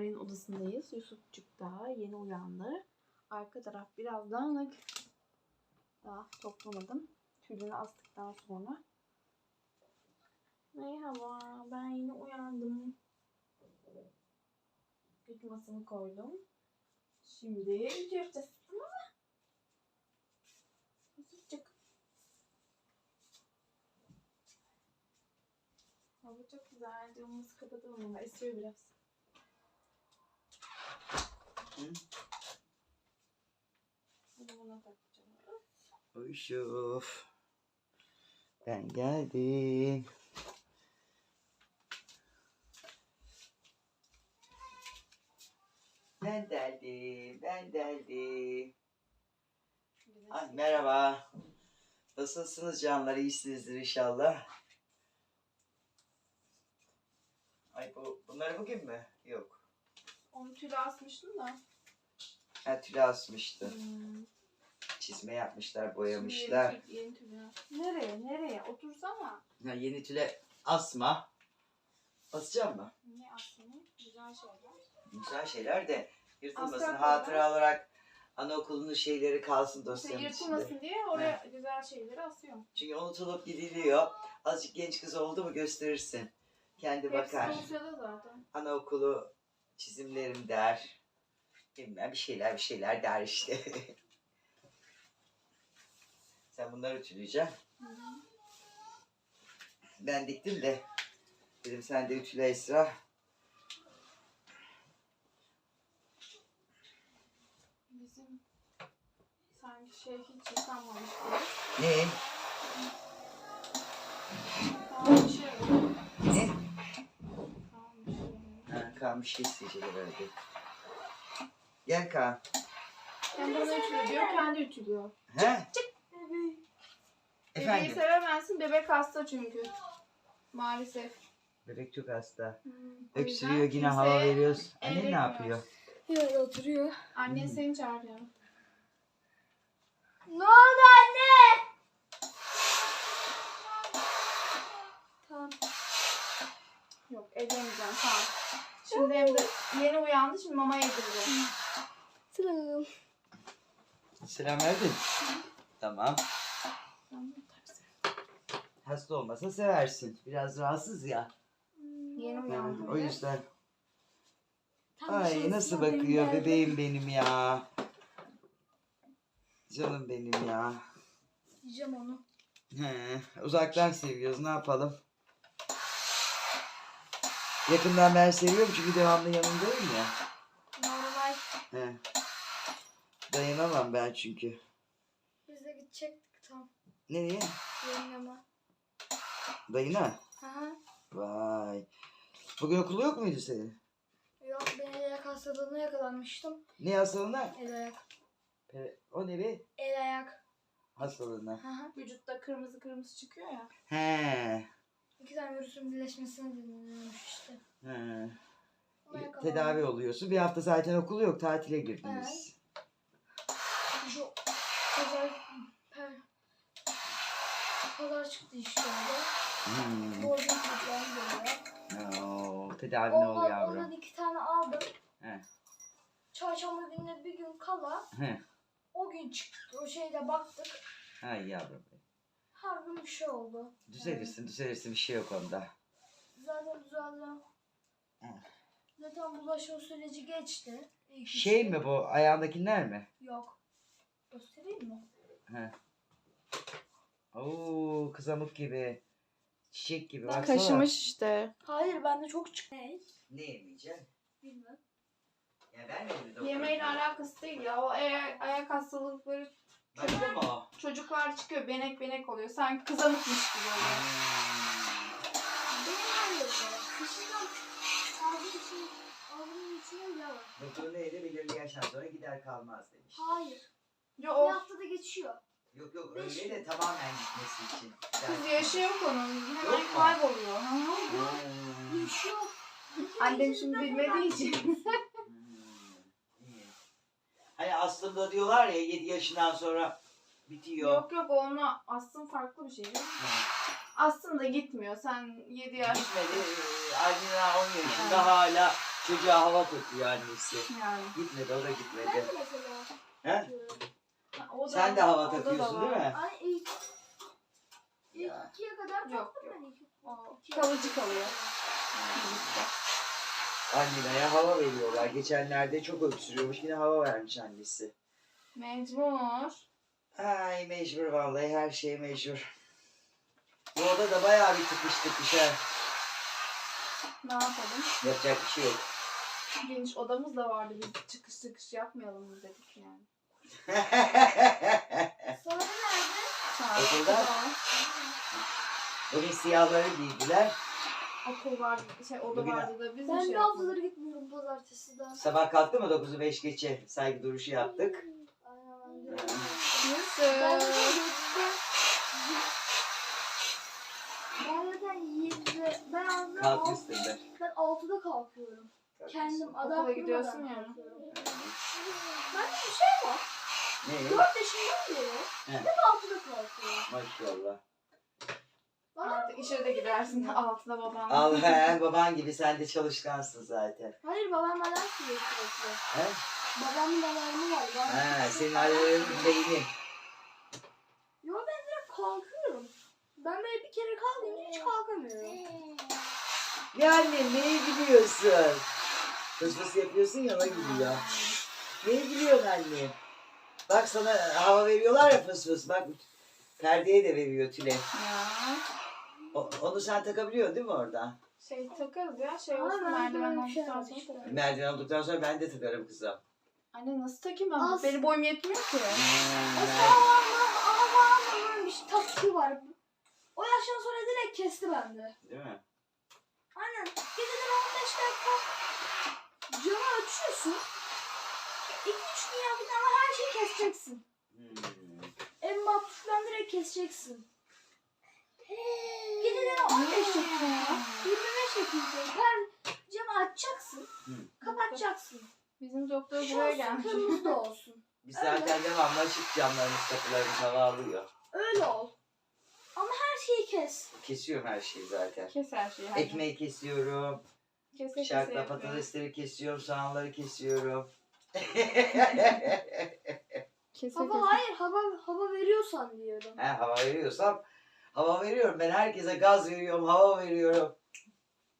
Yaren'in odasındayız. Yusufçuk da yeni uyandı. Arka taraf biraz dağınık. Daha toplamadım. Tülünü astıktan sonra. Merhaba, ben yeni uyandım. Güç masamı koydum. Şimdi yapacağız. Tamam mı? Yusufçuk. Hava çok güzel. Camımızı kapatalım ama esiyor biraz. Hadi buna takacağız. Uyuşuf. Ben geldim. Ben geldim, ben geldim. Şey- merhaba. Nasılsınız canlar? İyisinizdir inşallah. Ay bu, bunları bugün mü? Yok. Onu tüle asmıştım da. Ha, tülü asmıştı. Hmm. Çizme yapmışlar, boyamışlar. Yeni, tül- yeni tüle. Nereye? Nereye? Otursana. Ha, yeni tüle asma. Asacağım mı? Niye asmayayım? Güzel şeyler. Güzel şeyler de yırtılmasın. Asacak Hatıra olarak anaokulunun şeyleri kalsın İşte dosyanın içinde. yırtılmasın diye oraya güzel şeyleri asıyorum. Çünkü unutulup gidiliyor. Azıcık genç kız oldu mu gösterirsin. Kendi Hepsi bakar. dosyada zaten. Anaokulu çizimlerim der. Bilmem bir şeyler bir şeyler der işte. Sen bunları ütüleyeceksin. Ben diktim de. Dedim sen de ütüle Esra. Bizim sanki şey hiç yıkanmamış gibi. Ne? Şey. Ne? Tamam bir şey bir şey isteyecek herhalde. Gel Kaan. Kendi onu ütülüyor diyor, kendi ütülüyor. He? Bebeği Efendim? sevemezsin, bebek hasta çünkü. Maalesef. Bebek çok hasta. Hmm, o Öksürüyor yine hava kimseye veriyoruz. Annen ne yapıyor? Öyle oturuyor. Annen Hmm. seni çağırıyor. Ne oldu anne? Tamam. Yok ellemeyeceğim tamam. Şimdi hem de yeni uyandı şimdi mama yedireceğim. Selam. Selam verdin. Tamam. Hasta olmasa seversin. Biraz rahatsız ya. Yeni Ha, uyandı. o yüzden. Tam Ay şey nasıl bakıyor geldi. bebeğim benim ya. Canım benim ya. Yiyeceğim onu. He, uzaktan seviyoruz ne yapalım. Yakından ben seviyorum çünkü devamlı yanındayım ya. Normal. He. Dayanamam ben çünkü. Biz de gidecektik tam. Nereye? Yengeme. Dayına. Aha. Vay. Bugün okulu yok muydu senin? Yok ben el ayak hastalığına yakalanmıştım. Ne hastalığına? El ayak. Pe- O ne be? El ayak. Hastalığına. Aha. Vücutta kırmızı kırmızı çıkıyor ya. He. İki tane virüsün birleşmesine dinleniyormuş işte. He. Yakalandım. Tedavi oluyorsun. Bir hafta zaten okulu yok. Tatile girdiniz. Şu pazar per, pazar çıktı işte orada. Hmm. Borcum toplam geliyor. Oo, tedavi ne ol Ondan, yavrum. ondan iki tane aldım. He. Çarşamba gününe bir gün kala He. o gün çıktı. O şeyde baktık. Hay yavrum. Her gün bir şey oldu. Düzelirsin düzelirsin bir şey yok onda. Zaten düzeldi. Evet. Zaten bulaşma süreci geçti. İlk Şey işte. mi bu ayağındakiler mi? Yok. Göstereyim mi? He. Oo kızamık gibi. Çiçek gibi baksana. Kaşımış işte. Hayır bende çok çıktı. Ne? Ne yemeyeceksin? Bilmem. Ya ben de doktor? Yemeğiyle alakası değil ya. O ayak, ayak hastalıkları O? çocuklar çıkıyor benek benek oluyor. Sanki kızamıkmış gibi oluyor. Doktor neydi belirli yaştan sonra gider kalmaz demiş. Hayır. Yo, Bir o haftada geçiyor. Yok yok Beş öyle de tamamen gitmesi için. kız yaşı yok onun. Yok Hemen mu? kayboluyor. Hı hı. Hmm. Yaşıyor. Annem şimdi bilmediği için. Hmm, iyi. Aslında diyorlar ya 7 yaşından sonra bitiyor. yok yok onunla aslında farklı bir şey. Aslında gitmiyor. Sen 7 yaş. Gitmedi. Ee, Almina 10 yaşında hala Çocuğa hava tutuyor annesi. Yani. Gitmedi o da Ben gitmedi. de mesela. He? Ha, o da- Sen de hava o da da takıyorsun var. değil mi? Ay ilk ilk Ya. ikiye kadar Yok, taktım yok. ben. O ikiye kalıcı kalıyor. Annene hava veriyorlar. Geçenlerde çok öksürüyormuş. Yine hava vermiş annesi. Mecbur. Ay mecbur vallahi her şey mecbur. Bu oda da bayağı bir tıkış tıkış ha. Ne yapalım? Yapacak bir şey yok. Geniş odamız da vardı. Biz çıkış çıkış yapmayalım mı dedik yani. Sonra nerede? Okulda? Bugün siyahları giydiler. Okul vardı, şey oda Bugün- vardı da biz Ben şey de yapmadık. haftaları gitmiyorum pazartesiden. Sabah kalktı mı 9'u 5 geçe saygı duruşu yaptık. Aynen ben de. Ha. Ben zaten yedide- Ben zaten 7'de, ben aslında Kalk alt- üstünde. ben 6'da kalkıyorum. Kendim adam Okula gidiyorsun kurmadan ya. kalkıyorum. Bende bir şey var. Ne? 4 yaşından beri He. hep 6'da kalkıyorum. Maşallah. Bana Artık işe de gidersin altına baban. Al he baban gibi sen de çalışkansın zaten. Hayır babam alarm kuruyor sürekli. He? Babamın alarmı var. Ben He senin alarmın beynin. Kalkıyorum. Ben böyle bir kere kalkayım hiç kalkamıyorum. Ne anne neye gülüyorsun? Fıs fıs yapıyorsun ya ona gülüyor. Neye gülüyorsun anne? Bak sana hava veriyorlar ya fıs fıs. Bak perdeye de veriyor tüle. Ya. O- onu sen takabiliyorsun değil mi orada? Şey takarız ya şey olsun ben merdiven şey olduktan sonra. Merdiven olduktan sonra ben de takarım kızım. Anne nasıl takayım ben? Az. Benim boyum yetmiyor ki. Aman bir şey taktiği var. O yaştan sonra direkt kesti bende. Değil mi? Aynen. Geceden 15 dakika camı açıyorsun. 2-3 gün yaptın ama her şeyi keseceksin. Hmm. En bak tuştan direkt keseceksin. Geceden 15 dakika. 25 dakika. Her camı açacaksın. Hı. Kapatacaksın. Bizim doktor buraya gelmiş. kırmızı da olsun. Biz zaten devamlı açık camlarımız kapılarımız hava alıyor. Öyle ol. Ama her şeyi kes. Kesiyorum her şeyi zaten. Kes her şeyi. hadi. Ekmeği kesiyorum. Kese kese Şarkla yapıyor. patatesleri kesiyorum. Soğanları kesiyorum. Kese Hava kese. hayır hava hava veriyorsan diyorum. He, hava veriyorsam hava veriyorum. Ben herkese gaz veriyorum, hava veriyorum.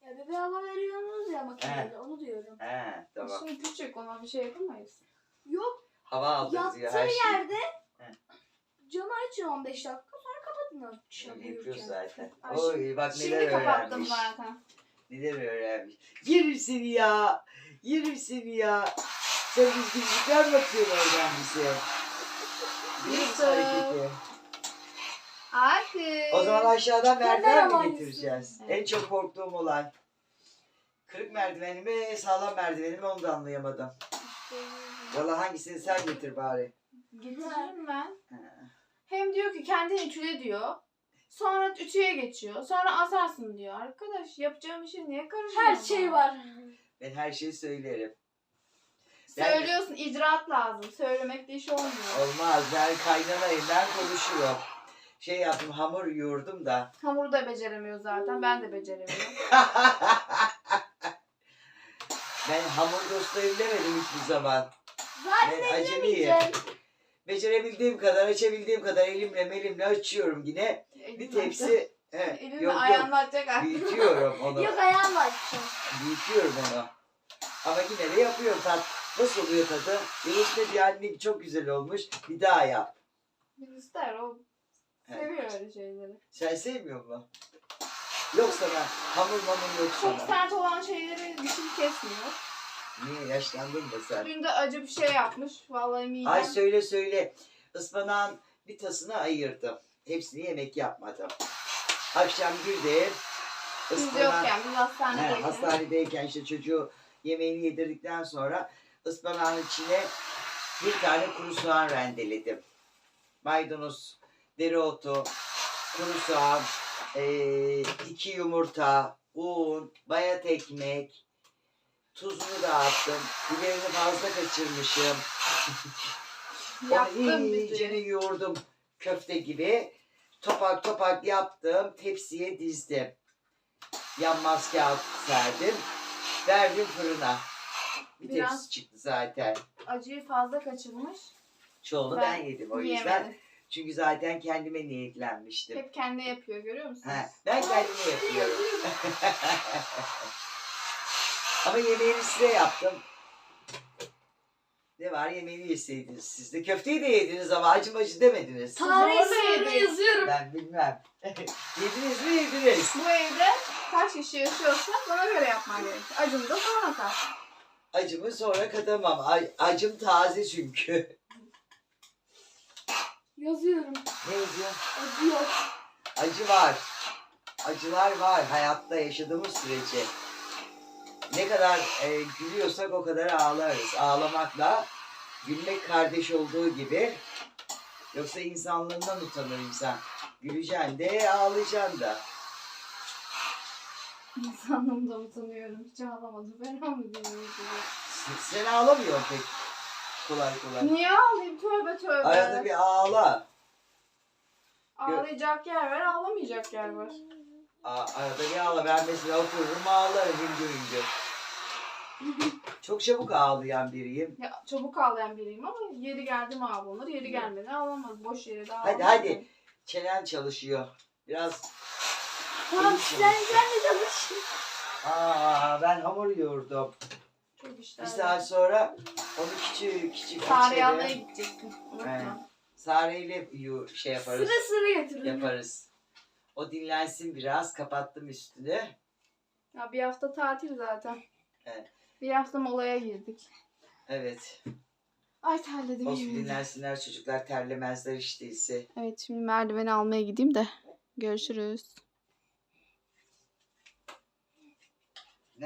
Ya bebe hava veriyorsunuz ya makinede onu diyorum. He, tamam. Şimdi küçük ona bir şey yapamayız. Yok Hava aldırıyor yattığı her şeyi. yerde He. camı açın 15 dakika sonra kapatın akşam uyurken. zaten. Ay, Oy bak Şimdi neler kapattım öğrenmiş. zaten. Neler öğrenmiş. Yerim seni ya. Yerim seni ya. Sen düzgünlükler mi atıyorsun oradan bize? Yusuf. hareketi? Hadi. O zaman aşağıdan merdiven mi getireceğiz? Evet. En çok korktuğum olay. Kırık merdiveni mi, sağlam merdiveni mi onu da anlayamadım. Valla hangisini sen getir bari. Getiririm ben. Ha. Hem diyor ki kendin ütüle diyor. Sonra ütüye geçiyor. Sonra asarsın diyor. Arkadaş yapacağım işe niye karışıyorsun? Her şey var. Ben her şeyi söylerim. Ben- Söylüyorsun icraat lazım. Söylemekle iş olmuyor. Olmaz ben kaynanayım ben konuşurum. Şey yaptım hamur yoğurdum da. Hamuru da beceremiyor zaten. Ben de beceremiyorum. ben hamur dostayım demedim hiçbir zaman. Zaten Ben acemiyim. Becerebildiğim kadar, açabildiğim kadar elimle melimle açıyorum yine. Bir tepsi, he, Elinle yok ayağınla atacak artık. büyütüyorum onu. Yok ayağımla açacağım. Büyütüyorum onu. Ama yine de yapıyorum tat. Nasıl oluyor tadı? Yunus dedi anne çok güzel olmuş. Bir daha yap. Biz ister o. Seviyor öyle şeyleri. Sen sevmiyor musun? Yok sana. Hamur mamur yok Çok sana. sert olan şeyleri dişini kesmiyor. Niye yaşlandın mı sen? Dün de acı bir şey yapmış. Vallahi midem. Ay söyle söyle. Ispanağın bir tasını ayırdım. Hepsini yemek yapmadım. Akşam girdim. Biz ıspanak- yokken biz He, hastanedeyken. hastanedeyken işte çocuğu yemeğini yedirdikten sonra ıspanağın içine bir tane kuru soğan rendeledim. Maydanoz, dereotu, kuru soğan, eee, iki yumurta, un, bayat ekmek, tuzunu da attım. Biberini fazla kaçırmışım. Onu Yaktın iyicene yoğurdum köfte gibi. Topak topak yaptım. Tepsiye dizdim. Yanmaz kağıt serdim. Verdim fırına. Bir Biraz- tepsi çıktı zaten. Acıyı fazla kaçırmış. Çoğunu ben, yedim o yüzden. yiyemedim. Çünkü zaten kendime niyetlenmiştim. Hep kendi yapıyor görüyor musunuz? Ha, ben kendime yapıyorum. Ama yemeğini size yaptım. Ne var yemeğini yeseydiniz siz de. Köfteyi de yediniz ama acı acı demediniz. Tarihi Zorla sınırını yedik. yazıyorum. Ben bilmem. yediniz mi yediniz. Bu evde kaç kişi yaşıyorsa bana göre yapman gerekir. Acını da sonra kat. Acımı sonra katamam. Ay- acım taze çünkü. Yazıyorum. ne yazıyor? Acı yok. Acı var. Acılar var hayatta yaşadığımız sürece. Ne kadar e, gülüyorsak o kadar ağlarız. Ağlamakla gülmek kardeş olduğu gibi. Yoksa insanlığından utanır insan. Güleceksin de ağlayacaksın da. İnsanlığımdan utanıyorum. Hiç ağlamadım. Ben. S- Sen ağlamıyorsun pek kolay kolay. Niye ağlayayım? Tövbe tövbe. Arada bir ağla. Ağlayacak yer var, ağlamayacak yer var. Aa, arada bir ağla. Ben mesela otururum ağlarım hüngür hüngür. Çok çabuk ağlayan biriyim. Ya çabuk ağlayan biriyim ama yeri geldi mi ağlanır, yeri gelmedi ağlamaz. Boş yere de ağlamaz. Hadi hadi. Çenen çalışıyor. Biraz Tamam sen sen de çalış. Aa ben hamur yoğurdum. Çok işler. Bir saat sonra onu küçük küçük Sare'yi almaya açarım. gidecektim. Unutma. Sareyle yu- şey yaparız. Sıra sıra getirin. Yaparız. O dinlensin biraz. Kapattım üstünü. Ya bir hafta tatil zaten. Evet. Bir hafta molaya girdik. Evet. Ay terledim Olsun yemin dinlensinler çocuklar terlemezler işte ise. Evet şimdi merdiveni almaya gideyim de. Görüşürüz.